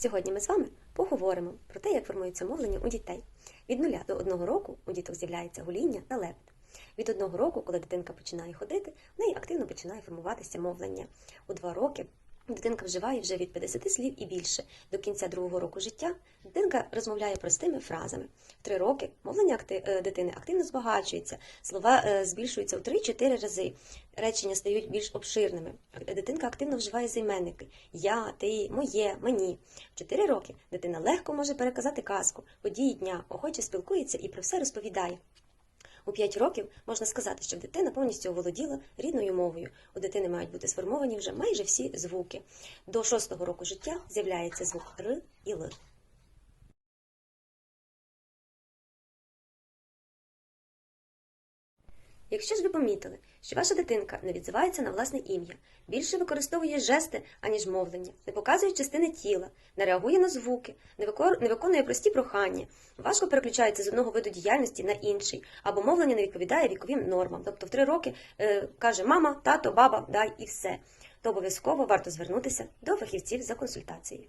Сьогодні ми з вами поговоримо про те, як формується мовлення у дітей. Від нуля до одного року у діток з'являється гуління та лепет. Від одного року, коли дитинка починає ходити, в неї активно починає формуватися мовлення. У два роки дитинка вживає вже від 50 слів і більше. До кінця другого року життя дитинка розмовляє простими фразами. В три роки мовлення е, дитини активно збагачується, слова е, збільшуються в 3-4 рази, речення стають більш обширними. Дитинка активно вживає займенники я, ти, моє, мені. В 4 роки дитина легко може переказати казку, події дня, охоче спілкується і про все розповідає. У 5 років можна сказати, що дитина повністю оволоділа рідною мовою. У дитини мають бути сформовані вже майже всі звуки. До 6 року життя з'являється звук Р і Л. Якщо ж ви помітили, що ваша дитинка не відзивається на власне ім'я, більше використовує жести, аніж мовлення, не показує частини тіла, не реагує на звуки, не виконує прості прохання, важко переключається з одного виду діяльності на інший, або мовлення не відповідає віковим нормам. Тобто в три роки е, каже мама, тато, баба, дай і все, то обов'язково варто звернутися до фахівців за консультацією.